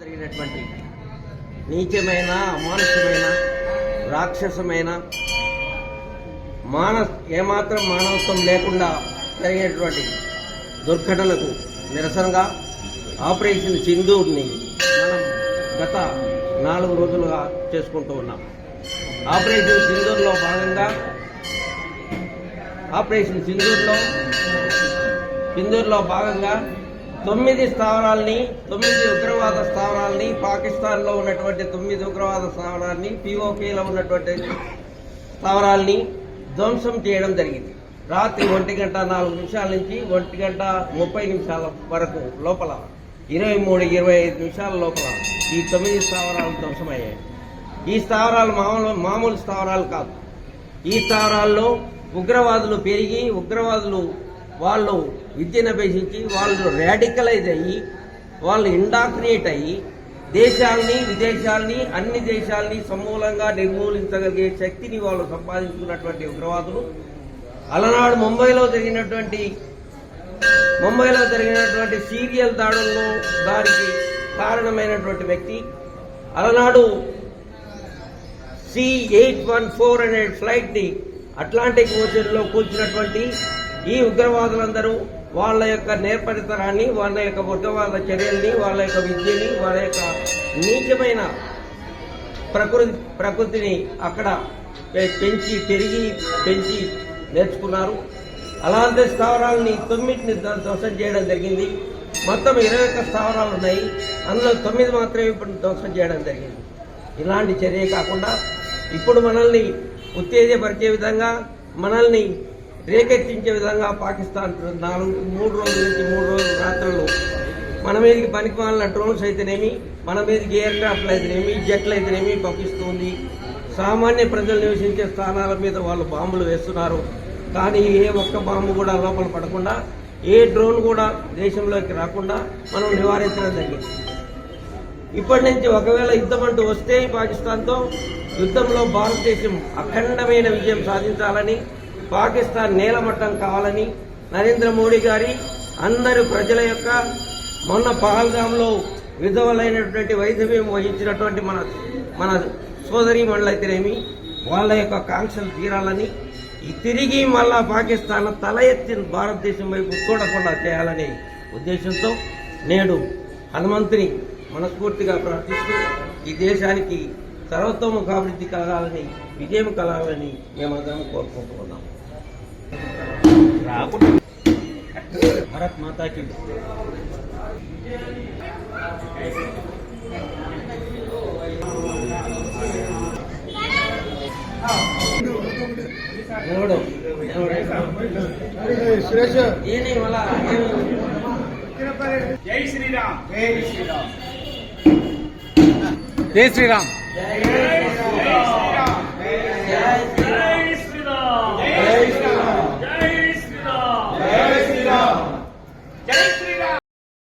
జరిగినటువంటి నీచమైన అమానుషమైన రాక్షసమైన మాన ఏమాత్రం మానవత్వం లేకుండా జరిగినటువంటి దుర్ఘటనలకు నిరసనగా ఆపరేషన్ సింధూర్ని మనం గత నాలుగు రోజులుగా చేసుకుంటూ ఉన్నాం. ఆపరేషన్ సింధూర్లో భాగంగా ఆపరేషన్ సింధూర్లో సింధూర్లో భాగంగా తొమ్మిది స్థావరాల్ని తొమ్మిది ఉగ్రవాద స్థావరాల్ని పాకిస్తాన్లో ఉన్నటువంటి తొమ్మిది ఉగ్రవాద స్థావరాల్ని పిఓకేలో ఉన్నటువంటి స్థావరాల్ని ధ్వంసం చేయడం జరిగింది. రాత్రి ఒంటి గంట నాలుగు నిమిషాల నుంచి ఒంటి గంట ముప్పై నిమిషాల వరకు లోపల ఇరవై మూడు ఇరవై ఐదు నిమిషాల లోపల ఈ తొమ్మిది స్థావరాలు ధ్వంసమయ్యాయి. ఈ స్థావరాలు మామూలు మామూలు స్థావరాలు కాదు. ఈ స్థావరాల్లో ఉగ్రవాదులు పెరిగి ఉగ్రవాదులు వాళ్ళు విద్యను అభ్యసించి వాళ్ళు రాడికలైజ్ అయ్యి వాళ్ళు ఇండాక్రియేట్ అయ్యి దేశాల్ని విదేశాల్ని అన్ని దేశాల్ని సమూలంగా నిర్మూలించగలిగే శక్తిని వాళ్ళు సంపాదించుకున్నటువంటి ఉగ్రవాదులు. అలనాడు ముంబైలో జరిగినటువంటి ముంబైలో జరిగినటువంటి సీరియల్ దాడుల్లో దానికి కారణమైనటువంటి వ్యక్తి. అలనాడు సి ఎయిట్ వన్ ఫోర్ అనే ఫ్లైట్ని అట్లాంటిక్ ఓషన్ కూల్చినటువంటి ఈ ఉగ్రవాదులందరూ వాళ్ళ యొక్క నేర్పరితనాన్ని వాళ్ళ యొక్క ఉగ్రవాద చర్యల్ని వాళ్ళ యొక్క విద్యని వాళ్ళ యొక్క నీచమైన ప్రకృతి ప్రకృతిని అక్కడ పెంచి పెరిగి పెంచి నేర్చుకున్నారు. అలాంటి స్థావరాలని తొమ్మిదిని ధ్వంసం చేయడం జరిగింది. మొత్తం ఇరవై ఒక్క స్థావరాలు ఉన్నాయి. అందులో తొమ్మిది మాత్రమే ఇప్పుడు ధ్వంసం చేయడం జరిగింది. ఇలాంటి చర్య కాకుండా ఇప్పుడు మనల్ని ఉత్తేజపరిచే విధంగా మనల్ని రేకెత్తించే విధంగా పాకిస్తాన్ నాలుగు మూడు రోజుల నుంచి మూడు రోజుల రాత్రులు మన మీదకి పనికి మాలిన డ్రోన్స్ అయితేనేమి మన మీదకి ఎయిర్ క్రాఫ్ట్లు అయితేనేమి జట్లు అయితేనేమి పంపిస్తుంది. సామాన్య ప్రజలు నివసించే స్థానాల మీద వాళ్ళు బాంబులు వేస్తున్నారు. కానీ ఏ ఒక్క బాంబు కూడా లోపల పడకుండా ఏ డ్రోన్ కూడా దేశంలోకి రాకుండా మనం నివారించడం జరిగింది. ఇప్పటి నుంచి ఒకవేళ యుద్ధం అంటూ వస్తే పాకిస్తాన్తో యుద్ధంలో భారతదేశం అఖండమైన విజయం సాధించాలని పాకిస్తాన్ నేలమట్టం కావాలని నరేంద్ర మోడీ గారి అందరు ప్రజల యొక్క మొన్న పహల్గాంలో విధవలైనటువంటి వైద్యం వహించినటువంటి మన మన సోదరి మండలైతేనేమి వాళ్ళ యొక్క కాంక్షలు తీరాలని ఈ తిరిగి మళ్ళా పాకిస్తాన్ తల ఎత్తిన భారతదేశం వైపు చూడకుండా చేయాలనే ఉద్దేశంతో నేడు హనుమంతుని మనస్ఫూర్తిగా ప్రార్థిస్తూ ఈ దేశానికి సర్వతోముఖాభివృద్ధి కలగాలని విజయం కలగాలని మేమందరం కోరుకుంటున్నాం. భారత్ మాతాకి. ఎవడు సురేష్ శ్రీరామ్. జై శ్రీరామ్. జై శ్రీరామ్. జై